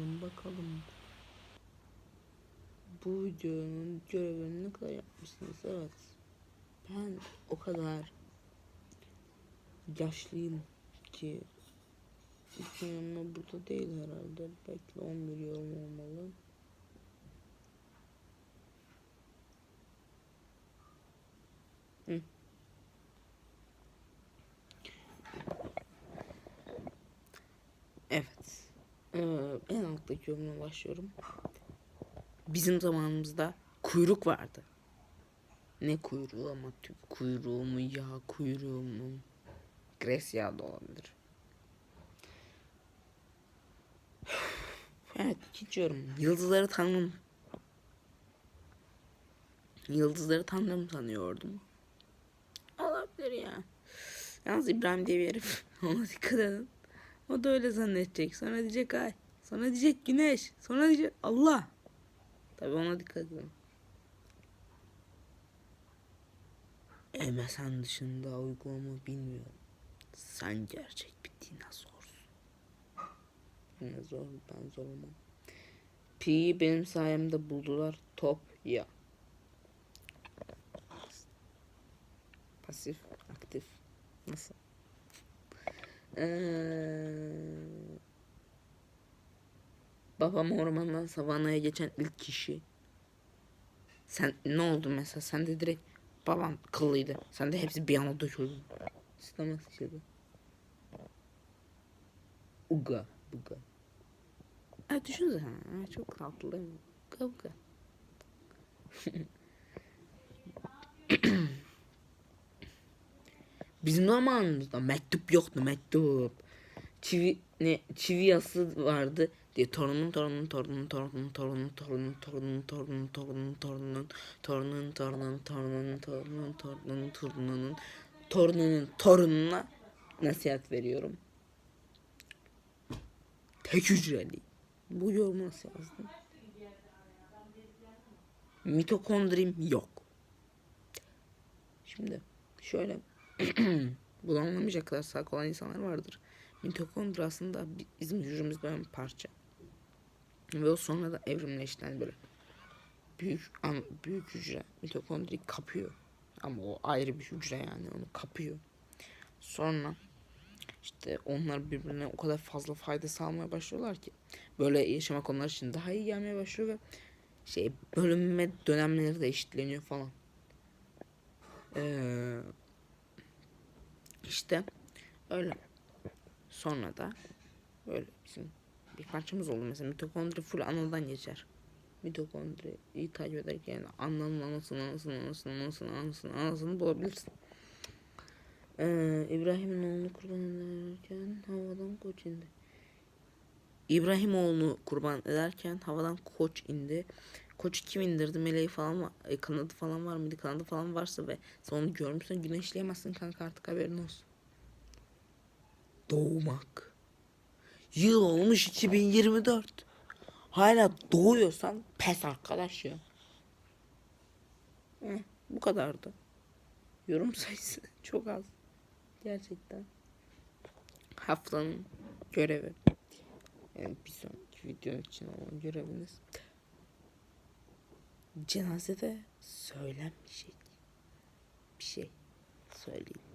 bakalım bakalım. Bu videonun görevini ne kadar yapmışsınız? Evet. Ben o kadar yaşlıyım ki Ama burada değil herhalde. Belki 11 yorum olmalı. Hı. Evet. Ee, en alttaki yorumuna başlıyorum. Bizim zamanımızda kuyruk vardı. Ne kuyruğu ama tüp kuyruğu mu yağ kuyruğu mu? Gres yağı da olabilir. Evet ikinci yorum. Yıldızları tanrım. Yıldızları tanrım sanıyordum. Olabilir ya. Yalnız İbrahim diye bir herif. Ona dikkat edin. O da öyle zannedecek. Sonra diyecek ay. Sonra diyecek güneş. Sonra diyecek Allah. Tabi ona dikkat edin. MSN dışında uygulama bilmiyorum. Sen gerçek bir dinozaursun. Ne zor ben zor olmam. Pi'yi benim sayemde buldular. Top ya. Pasif, aktif. Nasıl? Ee, babam ormandan savanaya geçen ilk kişi. Sen ne oldu mesela? Sen de direkt babam kıllıydı. Sen de hepsi bir anda döküldü. İstemez kişiydi. Uga, buga. Ha düşünsene. Çok tatlı değil mi? Uga buga. Bizim zamanımızda mektup yoktu mektup. Çivi ne çivi yası vardı diye torunun torunun torunun torunun torunun torunun torunun torunun torunun torunun torunun torunun torunun torunun torunun torununun torununun torununa nasihat veriyorum. Tek hücreli. Bu yorumu nasıl yazdım? Mitokondrim yok. Şimdi şöyle bunu anlamayacak kadar sağ olan insanlar vardır. Mitokondri aslında bizim hücremizden bir parça. Ve o sonra da evrimleşten böyle büyük büyük hücre mitokondri kapıyor. Ama o ayrı bir hücre yani onu kapıyor. Sonra işte onlar birbirine o kadar fazla fayda sağlamaya başlıyorlar ki böyle yaşamak onlar için daha iyi gelmeye başlıyor ve şey bölünme dönemleri de eşitleniyor falan. Ee, işte öyle. Sonra da böyle bizim bir parçamız oldu. Mesela mitokondri full anadan geçer. Mitokondriyi takip ederken ananın anasını anasını anasını anasını anasını anasını bulabilirsin. Ee, İbrahim'in oğlunu kurban ederken havadan koç indi. İbrahim oğlunu kurban ederken havadan koç indi. Koç kim indirdi? Meleği falan var. E, kanadı falan var mıydı? Kanadı falan varsa ve sen onu görmüşsün güneşleyemezsin kanka artık haberin olsun. Doğmak. Yıl olmuş 2024. Hala doğuyorsan pes arkadaş ya. Heh, bu kadardı. Yorum sayısı çok az. Gerçekten. Haftanın görevi. Yani bir sonraki video için olan göreviniz. Cenazede söylenmeyecek bir şey söyleyin.